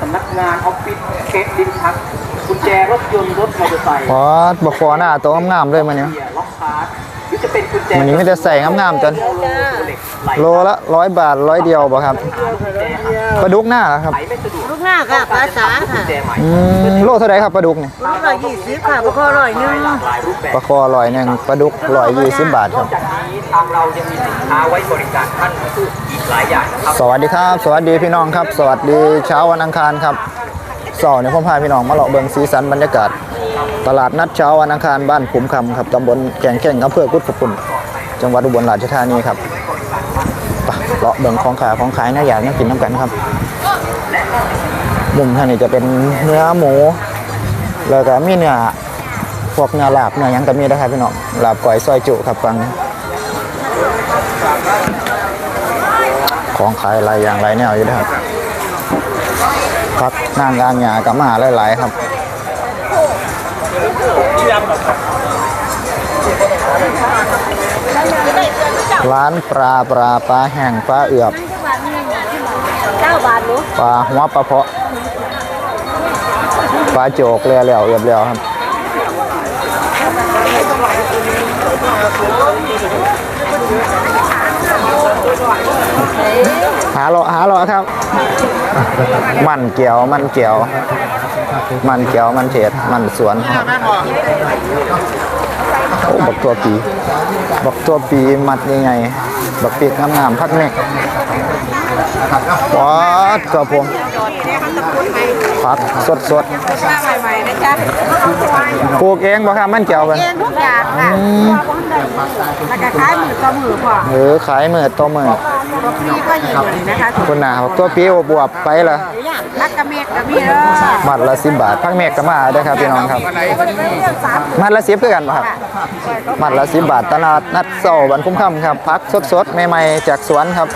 สำนักงานออฟฟิศเช็คดินชักกุญแจรถยนต์รถมอเตอร์ไซค์พอบักคอหน้าตัวงามๆเลยมันเนี่ยเกียร์ล็อกคาร์ดหรือจะเป็นกุญแจมันนี้ไม่ได้ใส่งามๆจนเหล็กไหลโลละร้อยบาทร้อยเดียวบ่ครับปลาดุกหน้าเหรอครับไหลไม่สะดวกลูกหน้าค่ะภาษากุค่ะญแจใหม่อืมโลเท่าไหรครับปลาดุกนี่ลูกละยี่สิบค่ะพวกเขาอร่อยหนึงหลากหลายรูปแบบปลาคอร้อยหนึ่งปลาดุกร้อยยี่สิบบาทครับจากนี้ทางเรายังมีสินค้าไว้บริการท่านผู้อีก หลายอย่างนะครับสวัสดีครับ สวัสดีพี่น้องครับ สวัสดีเช้าวันอังคารครับเสาร์นี้ผมพาพี่น้องมาเลาะเบิงสีสันบรรยากาศ ตลาดนัดเช้าวันอังคารบ้านขุมคำครับตำบลแก่งแก่งอำเภอกุดขปุ่นจังหวัดอุบลราชธานีครับไปเลาะเบิงของขายของขายน่าอยากน่ากินน้ำกันครับมุมท่างนี้จะเป็นเนื้อหมู แล้วก็มีเนื้อพวกเนื้อลาบเนื้อยังก็มีนะครับพี่น้องลาบก้อยซอยจุครับฟัง ของขายหลายอย่างหลายแนวอยู่นะครับพักนางกางหยากับมาหลายๆครับร้านปลาปลาปลาแห้งปลาเอือบปลาหัวปลาเพาะปลาโจกเรียวเรียวเอือบเรียวครับ หาเลาะหาเลาะครับ มันเกี่ยวมันเกี่ยว มันเกี่ยวมันเฉดมันสวนโอ้บักตัวปี บักตัวปีมัดยังไงบักปีกงามๆพักเมกวัดกับผมผักสดสดใหม่ๆนะจ๊ะๆปลูกเองบ่ครับมันเกี่ยวกันเองทุกอย่างค่ะแล้วก็ขายหมือต่อหมือพ่อหรือขายมือต่อมือ พี่ก็ยินดีนะคะคุณนาบักตัวปีบวบๆไปละนักกระเมกกระมีเด้อมัดละสิบบาทพักเมกก็มาได้อครับพี่น้องครับมัดละสิบคือกันป่ะครับ มัดละสิบบาทตลาดนัดเสาร์วันคุ้มค่ำครับพักสดๆใหม่ๆจากสวนครับ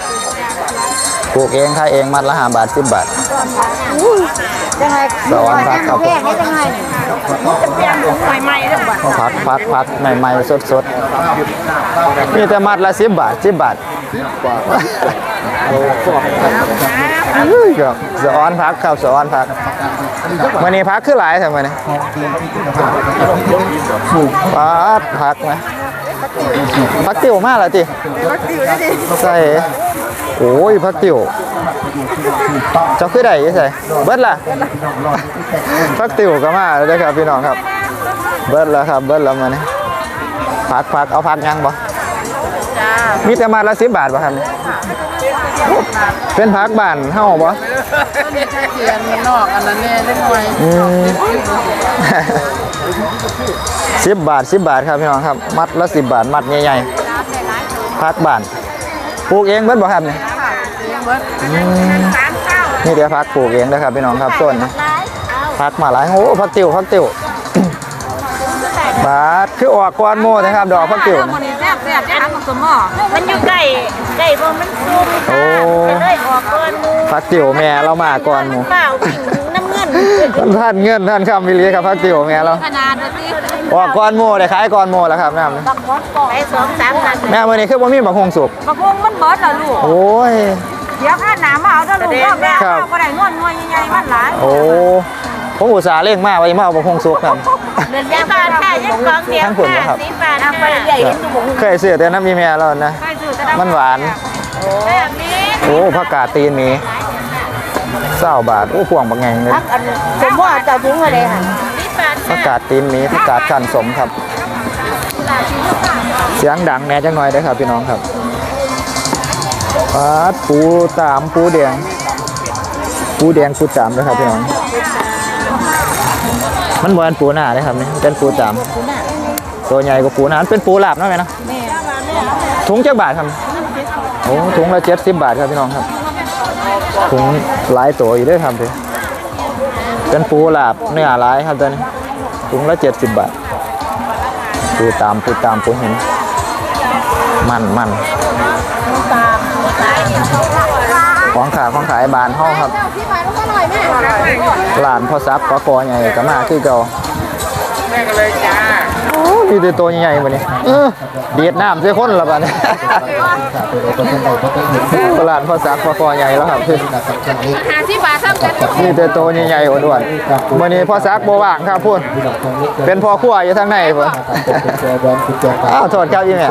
ปลูกเองขายเองมัดละห้าบาทสิบบาทยังไงสวรรค์พักครับ แพงได้ยังไงเป็นเพียงใหม่ๆเด้อบ่พักพักพักใหม่ๆสดๆมีแต่มัดละสิบบาทสิบบาท เฮ้ยครับสะออนพักครับสะออนพักวันนี้พักคือหลายทำไมเนี่ยพักพักไหมพักติ๋วมากเลยจิใส่โอ้ยพักติ๋วเจ้าคือใดใส่เบิดล่ะพักติ๋วก็มาเลยครับพี่น้องครับ เบิดแล้วครับเบิดแล้วมาเนี่ยพักพักเอาพักยังบ่ มีแต่มาละสิบบาทป่ะครับเนี่ยเป็นพักบ้านเฮาบ่เทียนนอกอันนั้นแน่เล็กน้อยอืมสิบบาทสิบบาทครับพี่น้องครับ มัดละสิบบาทมัดใหญ่ๆพักบ้านปลูกเองเบิดบ่ครับเนี่ยนี่เดี๋ยวพักปลูกเองนะครับพี่น้องครับต้นนะพักมาหลายโอ้พักติวพักติว บาทคือออกกวนโม่นะครับ ดอกพักติวนะมันแซ่บแซ่บทำกับสมอมันอยู่ใกล้ใกล้บ่มันซุ่มโอ้จะเลยออกก่อนหมูพักติวแม่เรามาก่อนหมูเปล่าวิ่งน้ำเงินท่านเงินท่านคำวิลีครับพักติวแม่เราขนาดสิออกก่อนโม่ได้ขายก่อนโม่แล้วครับแม่บักมดไปสองสามนัดแม่เมื้อนี้คือบ่มีบักฮวงสุกบักพงมันเบิดแล้วลูก โอ้ย เดี๋ยวข้าหนามาเอาเด้อลูกรอบแรกครับเอาบ่ได้งอนงอยใหญ่ๆมันหลายโอ้ ผมอุตส่าห์เร่งมาไว้มาเอาบักฮวงสุกครับ เดือนยาบาทค่ะยังกองเดียวทั้งผลเหรอครับสีฟ้าน้ำปลาใหญ่เห็นอยู่บ่เคยซื้อแต่น้ำมีแม่แล้วนะ ไปสู่ตะมันหวาน แบบนี้โอ้ผักกาดตีนหมีเศร้าบาท โอ้พวงบางแงงเลยพักอันสมว่าจะถึงอะไรค่ะสีฟ้าผักกาดตีนหมีผักกาดขันสมครับ เสียงดังแหน่จังหน่อยเด้อครับพี่น้องครับปลาดปูตามปูแดง ปูแดงปูตามนะครับพี่น้อง มันบ่เป็นปูหน้าเลยครับนี่เป็นปูตามตัวใหญ่กว่าปูหน้ามันเป็นปูหลาบเนาะแม่เนาะถุงจักบาทครับโอ้ถุงละเจ็ดสิบบาทครับพี่น้องครับถุงหลายตัวอยู่ด้วยครับพี่เป็นปูหลาบเนื้อหลายครับตัวนี้ถุงละเจ็ดสิบบาทปูตามปูตามปูเห็นมันมันของขาของขายบานห้องครับ หลานพ่อซับปลาคอใหญ่ก็มาคือเก่า แม่กันเลยจ้าโอ้มีแต่ตัวใหญ่ๆมาเนี่ยเออเดียดน้ำใส่คนละบ้านี้ตลาดพ่อซักพ่อคอใหญ่แล้วครับพี่หาที่บาทเท่ากันมีแต่ตัวใหญ่ๆอ้วนๆมื่อนี้พ่อซักโบว่างครับพูดเป็นพ่อครัวอยู่ทางในพุ่นอ้าวโทษครับยี่เนี่ย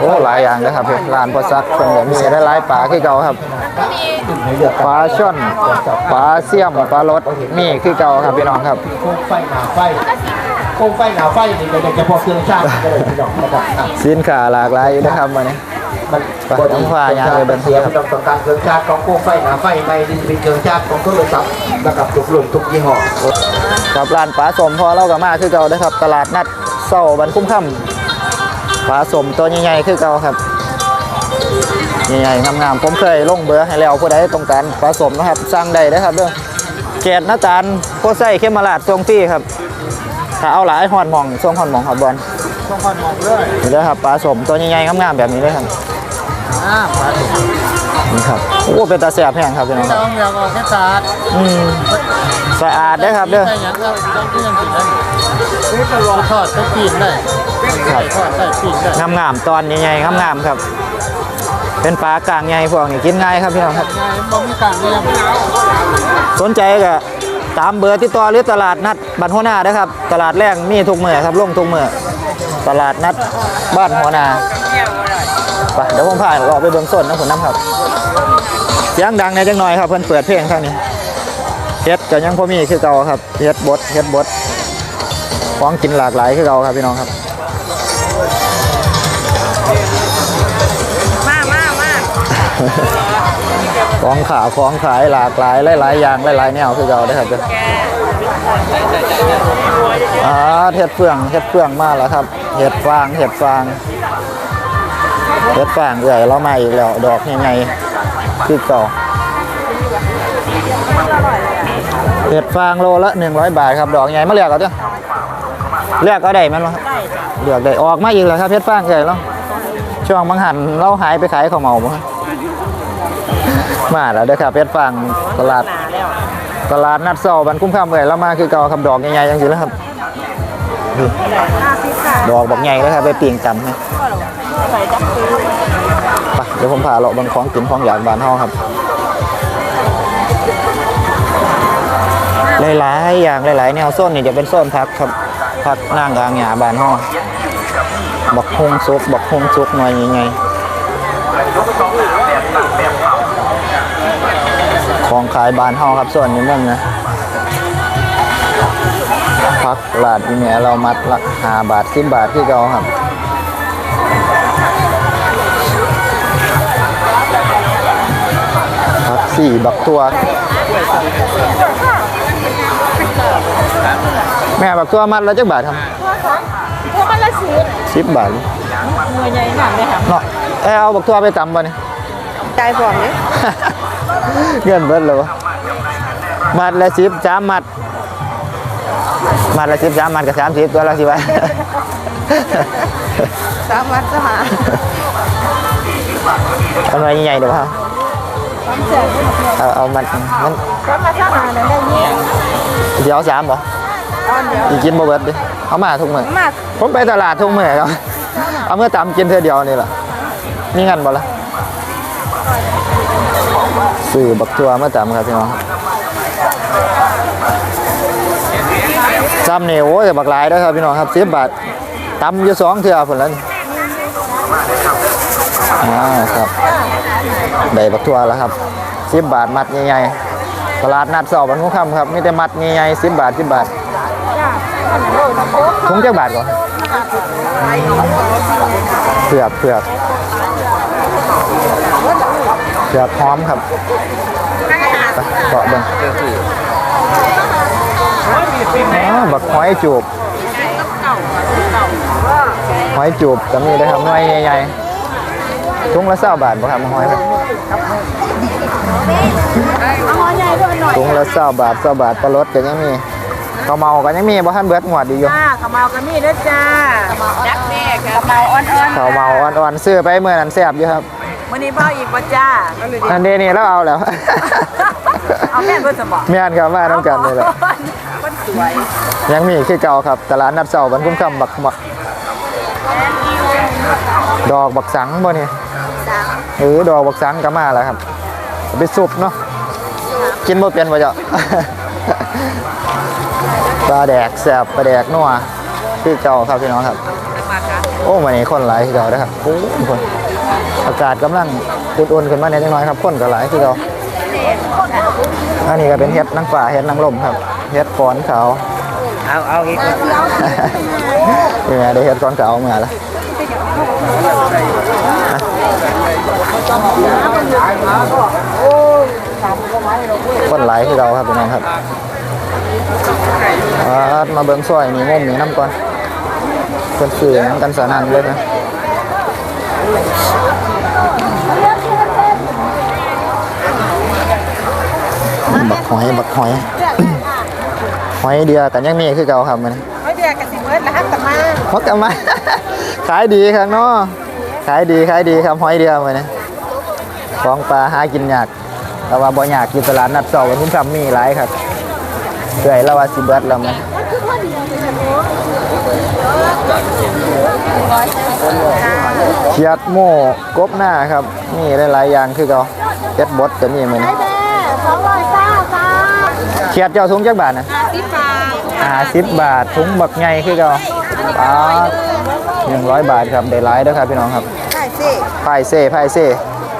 โอ้หลายอย่างนะครับพี่ร้านพ่อซักเพิ่นก็มีได้หลายปลาคือเก่าครับปลาช่อนปลาเสี่ยมปลารสมีคือเก่าครับพี่น้องครับโคมไฟหนาไฟโคมไฟหนาไฟนี่ก็จะพอเครื่องชาติก็เลยพี่น้องนะครับอะสินค้าหลากหลายอยู่นะครับวันนี้มันไปน้ำฟ้ายางเลยเบิ่งเสียพี่น้องต้องการเครื่องชาติของโคมไฟหนาไฟไม่ได้เป็นเครื่องชาติของโทรศัพท์นะครับทุกรุ่นทุกยี่ห้อกับร้านปลาสมพอเราก็มาคือเก่านะครับ ตลาดนัดเศร้าบันคุ้มค่ำปลาสมตัวใหญ่ๆคือเก่าครับ ใหญ่ๆงามๆผมเคยลงเบอร์ให้แล้วผู้ใดต้องการปลาสมนะครับสั่งได้นะครับเด้อเกตหน้าตาลโคไส้เข้มมาลาดทรงพี่ครับถ้าเอาหลายหอนหมองทรงหอนหมองครับบอลต้องคอนมองเลยนี่เลยครับปลาสมตัวใหญ่ๆงามๆแบบนี้เลยครับอ่าปลาดุกนี่ครับโอ้เป็นตาแสบแห้งครับพี่น้องครับต้องอยากออกแค่สะอาดอืมสะอาดได้อครับเด้อใส่ยังก็ต้องที่ยังกินได้นี่ตลอดทอดได้ปีนได้ครับทอดได้ปีนได้งามงามๆตอนใหญ่ๆงามงามๆครับ เป็นปลากลางใหญ่พวกนี้กินง่ายครับพี่น้องครับไงบ่มีกลางเนี่ยสนใจก็ตามเบอร์ติดต่อหรือตลาดนัดบ้านหัวหน้านะครับ ตลาดแรกมีทุกเมื่อครับลงทุกเมื่อตลาดนัดบ้านหัวหน้าไปเดี๋ยวผมพาเราไปเบิ่งส้นนะผมน้ำครับเสียงดังในอยจังหน่อยครับเพิ่นเปิดเพลงข้างนี้เฮ็ดก็ยังพอมีคือเก่าครับเฮ็ดบดเฮ็ดบดของกินหลากหลายคือเก่าครับพี่น้องครับ ของขาวของขายหลากหลายหลายๆอย่างหลายๆแนวคือเราได้ครับเด้ออ่าเห็ดเฟืองเห็ดเฟืองมาแล้วครับ เห็ดฟางเห็ดฟางเห็ดฟางเอื่อยเรามาอีกแล้วดอกยังไงคือเก่าเห็ดฟางโลละ100บาทครับดอกใหญ่มาเลือกเอาเด้อเลือกก็ได้มั้ยครับเลือกได้ออกมาอีกแล้วครับเห็ดฟางเอื่อยแล้วช่วงบางหันเราหายไปขายข้าวเหมาบ่ครับ มาแล้วเด้อครับเพชรฟังตลาดตลาดนัดเสาบันคุ้มค่ำเลยแล้วมาคือเก่าครับดอกใหญ่ๆยังอยู่แล้วครับดอกบอกใหญ่แล้วครับไปปีงจำให้ไปเดี๋ยวผมพาเราะบางของกินของอยากบานห้องครับหลายๆอย่างหลายๆแนวโซนนี่จะเป็นโซนพักครับพักนั่งกลางหญ้าบานห้องบักฮงซุกบักฮงซุกหน่อยยังไง ของขายบานเฮาครับส่วนนี้มุมนะพักลาดอีเมลเรามัดละหาบาทสิบบาทที่เก่าครับพักสี่บักตัวแม่บักตัวมัดแล้วจักบาทครับพวกมันละสิบสิบบาทหน่วยใหญ่หนักเลยค่ะเนาะเอ้ยเอาบักตัวไปตำบ่เนี่ยใจฟองเนี่ย เงินเบิดเลยวะมัดละสิบสามมัด มัดละสิบสามมัดกับสามสิบตัวละสิบาทสามวัดสหาทำไมใหญ่ๆเดี๋ยวครับเอาเอามันมันก็มาสหาเนี่ยได้ยี่เดี๋ยวเอาสามบ่ตอนเดียวอีกกินบ่เบิดดิเอามาทุกมื้อมากผมไปตลาดทุกมื้อครับเอาเมื่อตำกินเธอเดียวนี่แหละมีเงินบ่ล่ะ ซื้อบักทัวเมื่อตำครับพี่น้องซ้ำนี่ยโอ้ยบักหลายเด้ครับพี่น้องครับ10บบาทตำอยู่สองเทื่อพุ่นแล้วนี่อ่าครับได้บักทัวแล้วครับ10บบาทมัดใหญ่ๆตลาดนัดสาร์บันคุ้มคำครับมีแต่มัดใหญ่ๆ10บาท10บบาทถุงจักบาทก่อนเผือกเผือก เผือกหอมครับไปเกาะเบิ่งอ๋อบักหอยจูบหอยจูบก็มีได้ครับหน่วยใหญ่ๆถุงละเศร้าบาทบ่ครับหอยครับถุงละเศร้าบาทเศร้าบาทปลารสก็ยังมีข้าวเมาก็ยังมีบ่ทันเบิดหมวดดีอยู่จ้าขมเมากันนี่ด้วยจ้าจักแม่ค่ะขมเมาอ่อนข้าวเมาอ่อนๆซื้อไปเมื่อนั้นแซ่บอยู่ครับ ๆวันนี้เบ้าอีกบ่จ้าอันนี้นี่แล้วเอาแล้ว เอาแม่เพิ่นสมบอกแม่นครับมาน้ำกันนี่แหละคนสวยยังมีคือเก่าครับตลาดนัดเสาร์บันคุ้มคำบักบักดอกบักสังบ่นี่เออดอกบักสังก็มาแล้วครับเอาไปสุบเนาะกินบ่เป็นบ่เจ้า ปลาแดกแซ่บปลาแดกนัวคือเก่าครับพี่น้องครับมาค่ะโอ้วันนี้คนหลายคือเก่าเด้อครับโอ้คน อากาศกำลังอุ่นๆขึ้นมาในจังน้อยครับคนก็หลายคือเก่าอันนี้ก็เป็นเห็ดนางฟ้าเห็ดนางลมครับเห็ดฟอนขาวเอาเอาอีกนี่ไงได้เห็ดฟอนขาวมาแล้วคนหลายคือเก่าครับพี่น้องครับอ่ามาเบิ่งซอยนี่งมนี่น้ำก่อนเพิ่นซื้อหยังกันสนั่นเลยนะ บักหอยบักหอย หอยเดียวกันยังมีคือเก่าครับมันไม่เดือกับสิเบิร์ดแล้วฮักกันมาพกกันมาขายดีครับเนาะขายดีขายดีครับหอยเดียวมันนะของปลาหากินยากแต่ว่าบ่ยากกินตลาดนัดเสาร์วันที่ทำมีหลายครับเกยแล้วว่าสิเบิร์ดแล้วมัน เขียดโม่กบหน้าครับ นี่หลายๆอย่างคือเก่าเจ็ดบดก็มีมันสองร้อยเก้าค่ะเขียดเจ้าถุงจักบาทนะสิบบาทห้าสิบบาทถุงบักใหญ่คือเก่าปาหนึ่งร้อยบาทครับได้หลายเด้อครับพี่น้องครับใช่สิไผ่เซ่ไผ่เซ่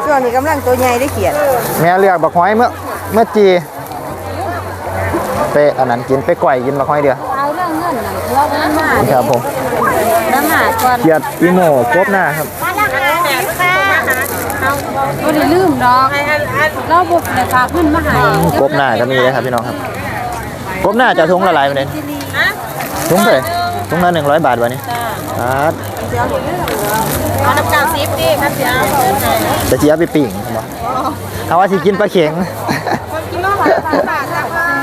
ช่วงนี้กำลังตัวใหญ่ได้เขียนแม่เลือกบักหอยเมื่อเมื่อจีไปอันนั้นกินไปก่อยกินบักหอยเดียว เอาเรื่องเงิน เราเงินมานี่ครับผมน้ำหาก่อนเกียดอีโม่กบหน้าครับไม่ได้ลืมดอกเราบุกเลยค่ะขึ้นมาหายกบหน้าก็มีเลยครับพี่น้องครับกบหน้าจะถุงละลายไปเลยถุงเท่าไหร่ถุงละหนึ่งร้อยบาทวันนี้ครับเอาน้ำกาวซิปดิครับเสียจะเจี๊ยบไปปิ่งครับบ่เอาว่าสิกินปลาเข็ง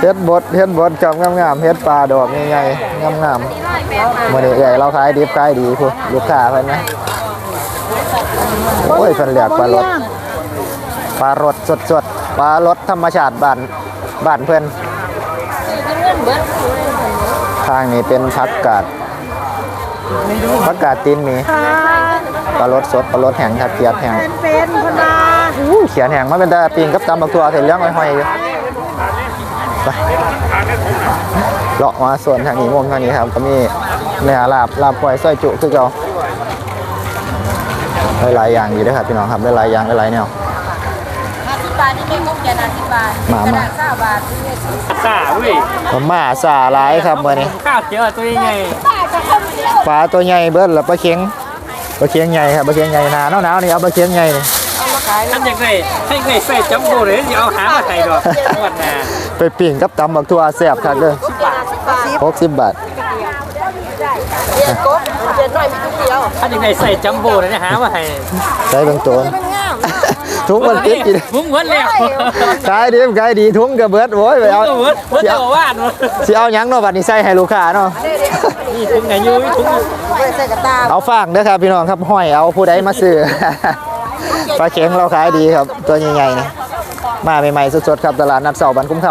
เฮ็ดบดเฮ็ดบดจอมงามๆเฮ็ดปลาดอกใหญ่ๆงามๆมื้อนี้เอ้ยเราขายดิบขายดีพุ่นลูกค้าเพิ่นนะโอ้ยเพิ่นเรียกปลารสปลารสสดๆปลารสธรรมชาติบ้านบ้านเพิ่นทางนี้เป็นผักกาดผักกาดตีนหมีปลารสสดปลารสแห้งครับเกียดแห้งเป็นพนาอู้เขียนแห้งมาเป็นแต่ปิงกับตำบักตัวเสร็จเลี้ยงห้อยๆอยู่ ไปเลาะมาส่วนทางนี้มุมทางนี้ครับ ก็มีเนื้อลาบลาบปล่อยสร้อยจุคือเก่าได้หลายอย่างอยู่เด้วยครับพี่น้องครับได้หลายอย่างได้หลายแนวห้าสิบบาทนี่ไม่งบแกนะสิบบาทมามาเก้าบาทซ่าเว้ยผมมาสาหลายครับมื่อนี้ข้าวเจียวตัวยังไงปลาตัวใหญ่เบิ้ลแล้วปลาเค็งปลาเค็งใหญ่ครับปลาเค็งใหญ่หนาหนาวๆนี่เอาปลาเค็งใหญ่นี่ ท่านยังไงให้ไงใส่จัมโบ้เลยอย่าเอาหามาใส่ดอกวันนาไปปิ่งกับตำบักตัวแซ่บคักเด้อหกสิบบาทเย็นกบเย็นหน่อยมีทุกเดียวท่านยังไงใส่จัมโบ้เลยหามาให้ใช้เบางตัวทุกมันติดกินมุ้งเหมือนแล้วขายดีขายดีทุ่งกระเบิดโว้ยไปเอาเหมือนเหมือนสิจะเอาว่านสิเอาหยังเนาะบัดนี้ใส่ให้ลูกค้าเนาะนี่ถุงไหนอยู่ถุงไม่ใส่กระตาเอาฝากเด้อครับพี่น้องครับห้อยเอาผู้ใดมาซื้อ ปลาเข็งเราขายดีครับ ตัวใหญ่ๆนี่มาใหม่ๆสดๆครับตลาดนัดเสาร์บันคุ้มค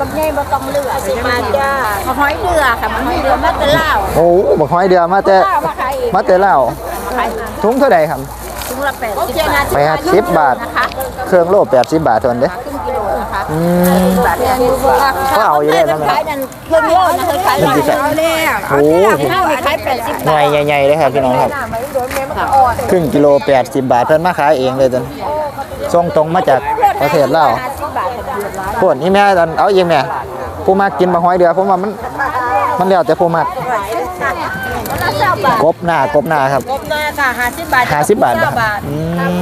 บักใหญ่บักกำเลือสิมาจ้าบักหอยเรือค่ะบักหอยเรือมาเป็นเหล้าำโอ้บักห้อยเดือมาแต่ข้าวมาขายเองมาแต่เล่าวขายถุงเท่าใดครับถุงละแปดสิบบาทไปครับสิบบาทนะคะเครื่องโล80บาทเทานนเด้อครึ่งกิโลนะคะอืมบาทเนี่ย ก็เอาอยู่ได้นั่นแหละขายนั่นเครื่องโลนะเคยขายมันสิขายเอาแล้วโอ้ข้าวนี่ขายแปดสิบใหญ่ใหญ่ๆเลยครับพี่น้องครับครึ่งกิโล80บาทเพิ่นมาขายเองเลยตอนส่งตรงมาจากประเทศลาวห้าสิบบาทค่ะเดือดร้อนพวกนี้แม่ตอนเอาเองแม่ผู้มากินบะหอยเดือผมว่ามันมันแล้วแต่ผู้มักละเก้าบาทกบหน้ากบหน้าครับกบหน้าค่ะห้าสิบบาทห้าสิบบาทเก้บาทอืม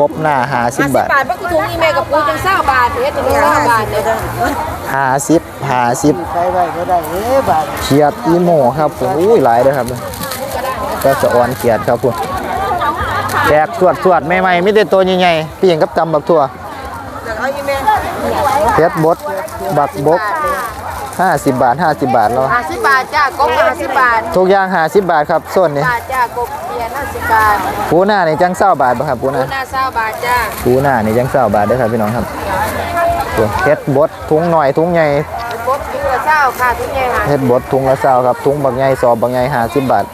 กบหน้าห้าสิบห้าสิบาทบบาทเพราะคือถุงอีเมลกับปูจังเศร้าบาทเฮ็ดจังเศร้าบาทเลยจ้ะห้าสิบห้าสิบใช้ไว้ก็ได้เอ๊บาทเขียดอีโม่ครับผมอุ้ยหลายเลยครับก็จะอ่อนเขียดครับผมแจกสวดสวดๆใหม่ๆไม่ได้ตัวใหญ่ๆพี่หญิงกับตำบักทั่วเอาอีเมลเพชรบดบักบก 50บาท50บาทแล้วห้าสิบบาทจ้ากบห้าสิบบาททุกอย่าง50บาทครับส่วนนี้บาทจ้ากบเพียนห้าสิบบาทปูหน้านี่จังเศร้าบาทบ่ครับปูหน้าหน้าเศร้าบาทจ้าปูหน้านี่จังเศร้าบาทเด้อครับพี่น้องครับตัวเฮ็ดบดถุงหน่อยถุงใหญ่กบถุงละเศร้าค่ะทุกอย่างค่ะเฮ็ดบดถุงละเศร้าครับถุงบักใหญ่สอบบักใหญ่50บาท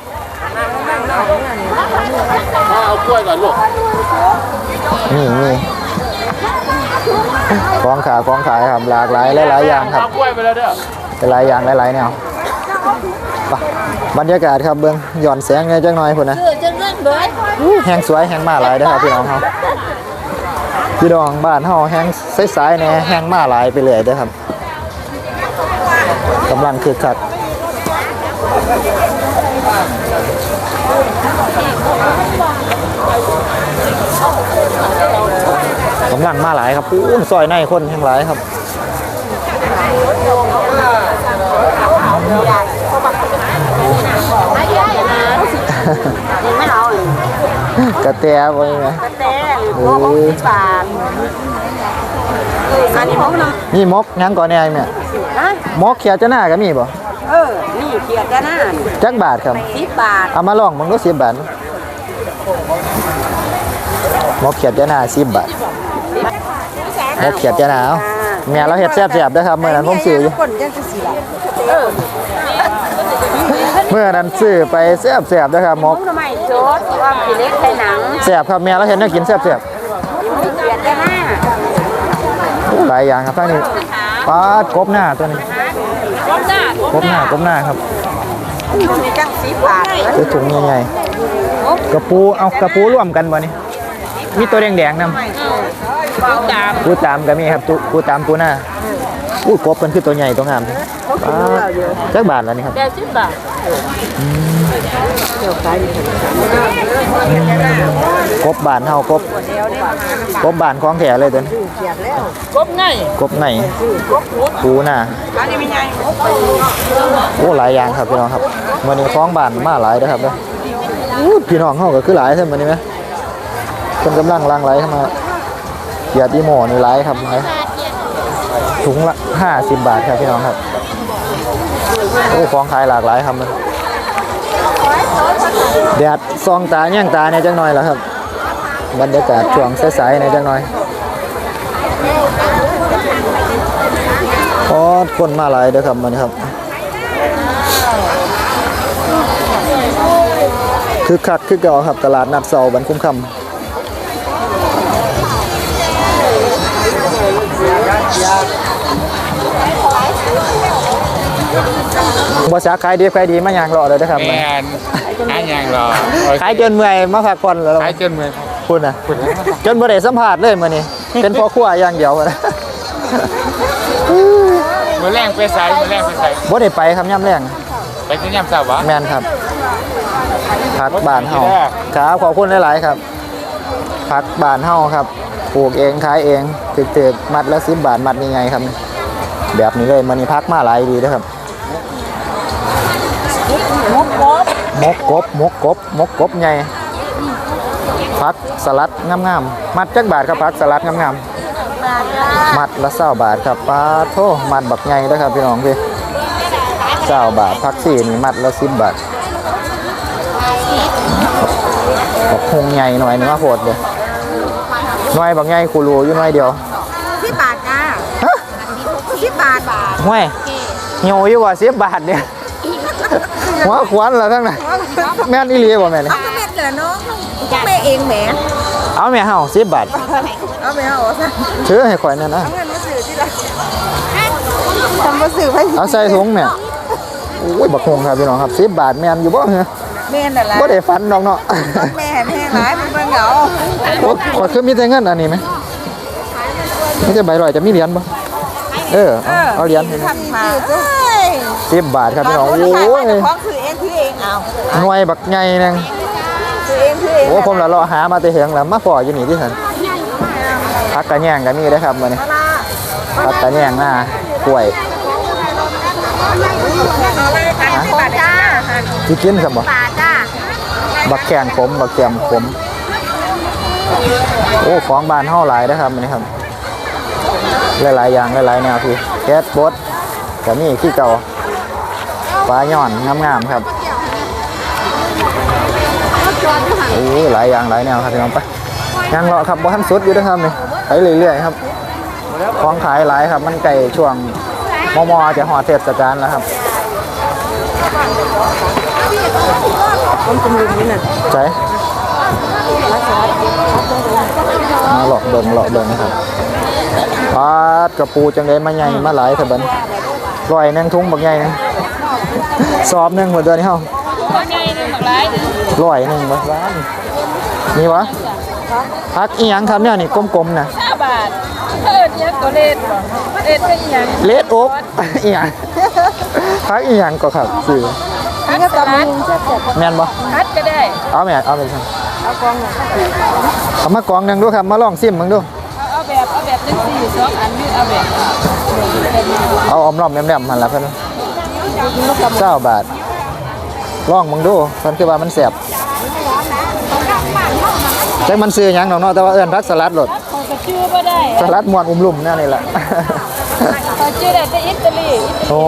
เอากล้วยก่อนลูกนี่นี่ ของขายของขายครับหลากหลายหลายๆอย่างครับเอากล้วยไปแล้วเด้อหลายอย่างหลายๆแนวไปบรรยากาศครับเบิ่งหย่อนแสงไงจังหน่อยพุ่นนะคือจะเงินเบิดแห้งสวยแห้งมาหลายเด้อครับพี่น้องเฮาพี่น้องบ้านเฮาแห้งใสๆแหน่แห้งมาหลายไปเรื่อยเด้อครับกำลังคึกคัก กำลังมาหลายครับปูนซอยในคนแห้งหลายครับไม่เอากระแตไว้ไหมแต่กบหกสิบบาทอันนี้ผมนนี่มกยังก่อนแน่เนี่ยำนะมกเขียวจะหน้าก็มีบ่เออ นี่เขียดกันหน้าจักบาทครับสิบบาท เอามาลองมึงก็สิบบาทมกเขียดจะหน้าสิบบาท มกเขียดจะหน้าเอาแม่เราเฮ็ดแซ่บๆเด้อครับเมื่อนั้นผมซื้ออยู่คนจังสิละเมื่อนั้นซื้อไปแซ่บๆเด้อครับมกผมทำไมโจทย์ว่าผีเล็กไทยหนังแซ่บครับแม่เราเห็นแนวกินแซ่บเขียดกันหน้าๆหลายอย่างครับทั้งนี้ปลากบหน้าตัวนี้กบหน้ากบหน้ากบหน้าครับมีจังสิบบาทคือถุงใหญ่ๆกระปูเอากระปูร่วมกันบ่นี่มีตัวแดงๆนำ เบาดามปูตามก็มีครับตุปูตามปูหน้าอู้กบมันคือตัวใหญ่ตัวงามปลาจักบาทแล้วนี่ครับเดี๋ยวสิบบาทกบบานเฮากบกบบานของแถเลยตัวนี้กบไงกบไหนปูหน้าอันนี้ไม่ไงโอ้หลายอย่างครับพี่น้องครับวันนี้ของบานมาหลายเด้อครับเด้ออู้พี่น้องเฮาก็คือหลายเท่ามื้อนี้ไหมคนกำลังลังไหลเข้ามา เกียรติหมนี่หลายครับไหมถุงละ50บบาทครับพี่น้องครับโอ้ของขายหลากหลายครับมันแดดซองตาแย่งตาเนี่ยจังหน่อยแล้วครับ บรรยากาศช่วงสายๆเนี่ยจังหน่อยอ๋อคนมาหลายเด้อครับมันครับคือคักคือเก่าครับตลาดนัดเสาร์บันคุ้มคำ ภาษาขายดีขายดีมาอย่างรอเลยนะครับแมนหาอย่างรอขายจนเมื่อยมาพักผ่อนแล้วขายจนเมื่อยคุณนะจนบ่ได้สัมผัสเลยมื้อนี้ เป็นพ่อครัวอย่างเดียวกันมือแรงไปใส่มือแรงไปใส่บ่ได้ไปครับย่ำแรงไปที่ยามสาวะแม่นครับผักบ้านเฮาครับขอบคุณหลายๆครับผักบ้านเฮาครับ ปลูกเองขายเองตึกๆมัดละ10บบาทมัดนี่ไงครับ แบบนี้เลยมันนี่พักมาหลายดีนะครับมกกบมกกบมกกบมกกบใหญ่ผักสลัดงามๆมัดจักบาทครับผักสลัดงามๆมัดละเศร้าบาทครับปลาโทมัดบักใหญ่เด้อครับพี่น้องพี่เศร้าบาทพักสี่นี่มัดละสิบบาทบักคงใหญ่หน่อยนึงว่าโหดเลย น่อยบักใหญ่คูรูอยู่หน่อยเดียวสิบบาทจ้าฮะสิบบาทห่วยเหี่ยวอยู่ว่าสิบบาทเนี่ยหัวขวานเหรอทั้งนั้นแม่นอีหลีบ่แม่นี่เอาแม่เหลือน้องแม่เองแหมเอาแม่เฮาสิบบาทเอาแม่เอาซะซื้อให้ข่อยนั่นนะเงินมาสื่อที่ละทำมาสื่อไปเอาใส่ถุงแม่โอ้ยบักคงครับพี่น้องครับสิบบาทแม่นอยู่บ่เหรอ แม่นั่นแหละบ่ได้ฝันดอกเนาะแม่แม่ร้ายมันเบิ่งเหงาโอ้ขอคือมีแต่เงินอันนี้ไหมไม่ใช่ใบลอยจะมีเหรียญบ่เออเอาเอาเหรียญทำมาเอ้ยสิบบาทครับพี่น้องโอ้โอ้ยยของคือเองคือเองเอาหน่วยบักใหญ่นึงคือเองคือเองโอ้ผมละเลาะหามาแต่เหียงแล้วมาพออยู่นี่ที่สันพักกระแยงก็มีเด้อครับมื้อนี้พักกระแยงหน้ากล้วยบาทจ้าสิกินครับ บักแข้งผมบักแกมผมโอ้ของบานเฮาหลายเด้อครับนี้ครับหลายๆอย่างหลายๆแนวพี่แก๊สบดก็มีขี้เก่าปลาย่อนงามๆครับโอ้หลายอย่างหลายแนวครับพี่น้องไปย่างเลาะครับบ่ทันสุดอยู่นะครับนี่ไปเรื่อยๆครับของขายหลายครับ มันไก่ช่วงมมอจะหอดเทศกาลแล้วครับ ใช่มาหลอกเบิ่งหลอกเบิ่งครับปลากระปูจังไดมาใหญ่มาหลายเถอะบันร้อยหนึงทุ่งบักใหญ่นึงสอบนึงหมดเดือนนี้เฮาคนใหญ่นึ่งหมากหลายนึ่งร้อยหนึงบ่ร้านมีวะพักอีหยังครับเนี่ยนี่กลมๆนะห้าบาทเออเนี่ยตัวเล็ดเล็ดเป็นอย่างเลดโอ๊กอีหยังพักอีหยังก็ครับสื่อ คัดสลัดแม่นบ่คัดก็ได้ เอาแม่เอาไปซั่นเอามากองหนึงดูครับมาลองซิมมึงดู เอาแบบเอาแบบหนึ่งสี่สองอันนี้เอาแบบเอาออมรอมแหลมๆมันละเพิ่นเก้าบาทลองมึงดูเพิ่นคือว่ามันแซ่บจักมันซื้อหยังดอกเนาะแต่ว่าเอิ้นผักสลัดโลดเขาก็ชื่อก็ได้สลัดม่วนอุ้มลุ่มแนวนี่แหละ เขาชื่อได้แต่อิตาลีโอ้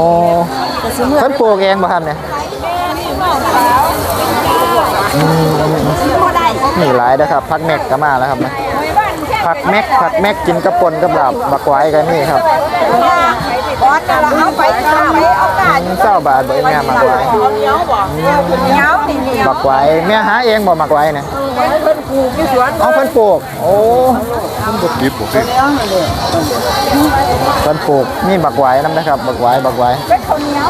เพิ่นปลูกเองบ่ครับเนี่ยแม่ นี่หลายนะครับผักแม็กก็มาแล้วครับนะผักแม็กผักแม็กกินกระปนกับดาบบักไว้กันนี่ครับ บอสเราเอาไปเอาไปเอากาอืมเก้าบาทบ่เองแม่มักไว้เหนียวบ่เหนียวนี่เหนียวบักไว้แม่หาเองบ่มักไว้เนี่ยเพิ่นปลูกที่สวนเอาเพิ่นปลูกโอ้เพิ่นปลูกนี่บักไว้นํนะครับบักไว้บักไว้เป็นข้าวเหนียว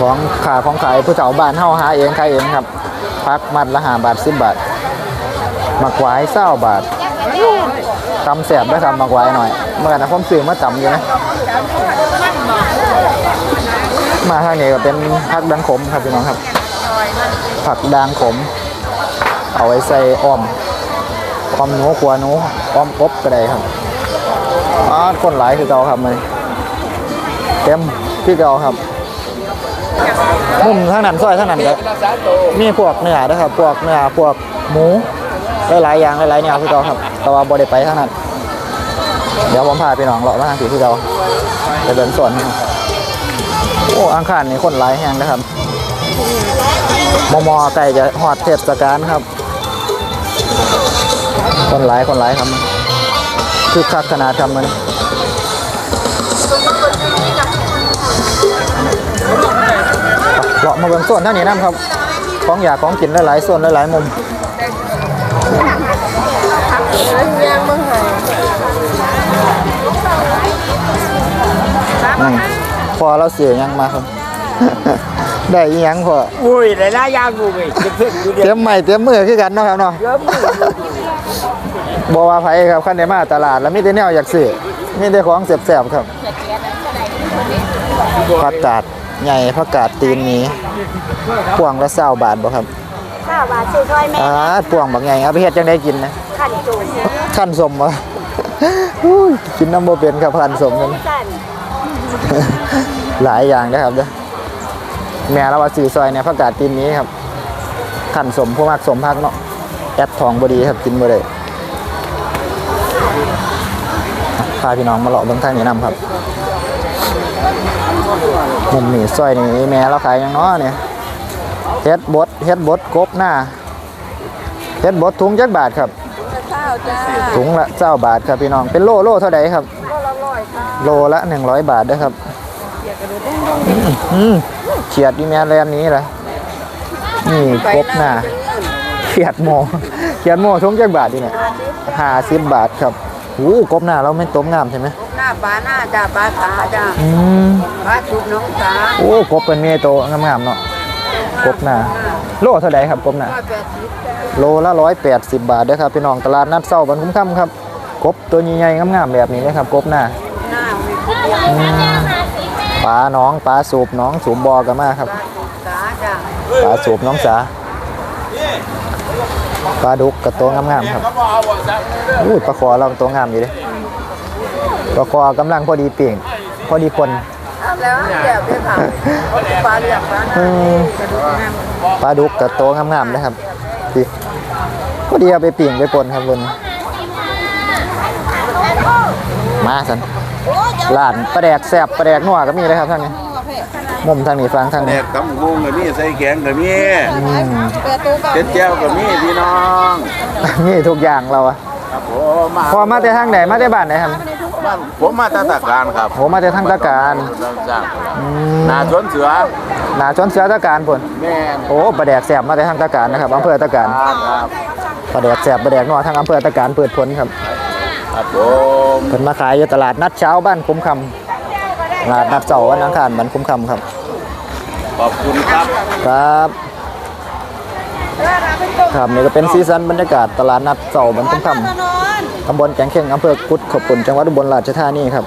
ของขาของขายผู้เฒ่าบ้านเฮาหาเองขายเองครับพักมัดละ5บาท10บาทมักไว้20บาท ตำแสบด้วยครับมักไว้หน่อย เมื่อนะผมซื้อมาตำอยู่นะ มาทางนี้ก็เป็นผักดังขมครับพี่น้องครับ ผักด่างขม เอาไว้ใส่อ้อมอ้อมหนูขัวหนูอ้อมกบก็ได้ครับอ๋อคนหลายคือเก่าครับมันเต็มคือเก่าครับมุมทางนั้นซอยทางนั้นก็มีพวกเนื้อนะครับ พวกเนื้อพวกหมูหลายๆอย่างหลายๆแนวคือเก่าครับ แต่ว่าบ่ได้ไปทางนั้นเดี๋ยวผมพาพี่น้องเลาะมาทางสีคือเก่าไปเดินสวนโอ้อังคารนี่คนหลายแหงนะครับมอมอไก่จะหอดเทศกาลครับ คนหลายคนหลายครับคือคักขนาดทำมันเลาะมาเบิ่งส่วนท่านี้น้ำครับ ของอยากของกินหลายๆส่วนหลายๆมุม นั่นพอเราเสียยังมาครับได้อีหยังพออุ้ยหลายๆอย่างกูเลยเพิ่งดูเดีเตยวรียมใหม่เตรียมมือคือกันเนาะครับเนาะ เยอะมือบ่ว่าไผครับคันได้มาตลาดแล้วมีแต่แนวอยากซื้อมีแต่ของแซ่บๆครับผักกาดใหญ่ผักกาดตีนหนี้พวงละ20บาทบ่ครับข้าวบาทซื้อซอยแม่อ่าพวงบักใหญ่เอาไปเฮ็ดจังได๋กินนะ ขันจูนขั้นสมบ่อุ้ยกินน้ำบ่เป็นครับขั้นสมกันสั่นหลายอย่างนะครับเด้อแม่เราว่าซื้อซอยเนี่ยผักกาดตีนหนี้ครับขั้นสมผู้มักสมพักเนาะแอดทองบ่ดีครับกินบ่ได้พาพี่น้องมาเลาะเบิ่งทางนี้นํครับมุมนี่ซอยนี่แม่เราขายหยังเนาะเนี่ยเฮ็ดบดเฮ็ดบดกบหน้าเฮ็ดบดถุงจักบาทครับข้าวจ้าถุงละ9บาทครับพี่น้องเป็นโลโลเท่าใดครับโลละ100บาทเด้อครับอืมเฉียดอีแม่แลนนี้ล่ะนี่กบหน้าเขียดโมเขียดโมถุงจักบาทดิเนี่ย50บาทครับโอ้กบหน้าเราไม่ต้มงามใช่ไหมหน้าปลาหน้าจ้าปลาขาจ้าอืมปลาชุบน้องสาโอ้กบเป็นเมโตงามๆเนาะ กบหน้าโลเท่าไหร่ครับกบหน้าร้อยแปดสิบจ้าโลละร้อยแปดสิบบาทเด้อครับพี่น้องตลาดนัดเศร้าบันคุ้มค่ำครับกบตัวใหญ่ๆงามๆแบบนี้เลยครับกบหน้าหน้ามีคนเดียวอืมปลาน้องปลาสูบน้องสูบบอกกันมาครับสาจ้าปลาสูบน้องสาปลาดุกกับตัวงามๆครับอุ้ยปลาคอเราตัวงามอยู่เลยปลาคอกำลังพอดีเปียงพอดีคน แล้วเดี๋ยวไปผ่าปลาเหลืองปลาหน้าอืมปลาดุกกับตัวงามๆนะครับดีพอดีเอาไปปิ่งไปปนครับบนมาสันร้านปลาแดกแซ่บปลาแดกนัวก็มีเลยครับทางนี้มุมทางนี้ฟังทางแดนี้กตำกุ้งกับมีใส่แกงกับมีอืมเจ็ดแก้วกับมีพี่น้องมีทุกอย่างเราอะครับผมมาพอมาแต่ทางไหนมาแต่บ้านไหนครับบ้าน ผมมาตาตาการครับโหมาแต่ทางตะการเราสร้างอืมนาสวนเสือหนาชนเสือตะการพุ่นแม่นโอ้ปลาแดกแซ่บมาแต่ทางตะการนะครับอำเภอตะการครับครับปลาแดกแซ่บปลาแดกนัวทางอำเภอตะการเปิดผลครับครับผมเพิ่นมาขายอยู่ตลาดนัดเช้าบ้านคุ้มคำตลาดนัดเสาร์วันอังคารบ้านคุ้มคำครับ ขอบคุณครับครับครับนี่ก็เป็นซีซันบรรยากาศตลาดนัดเสาร์บ้านคุ้มคำ ตำบลแกงเข่งอำเภอกุดขอบคุณจังหวัดอุบลราชธานีครับ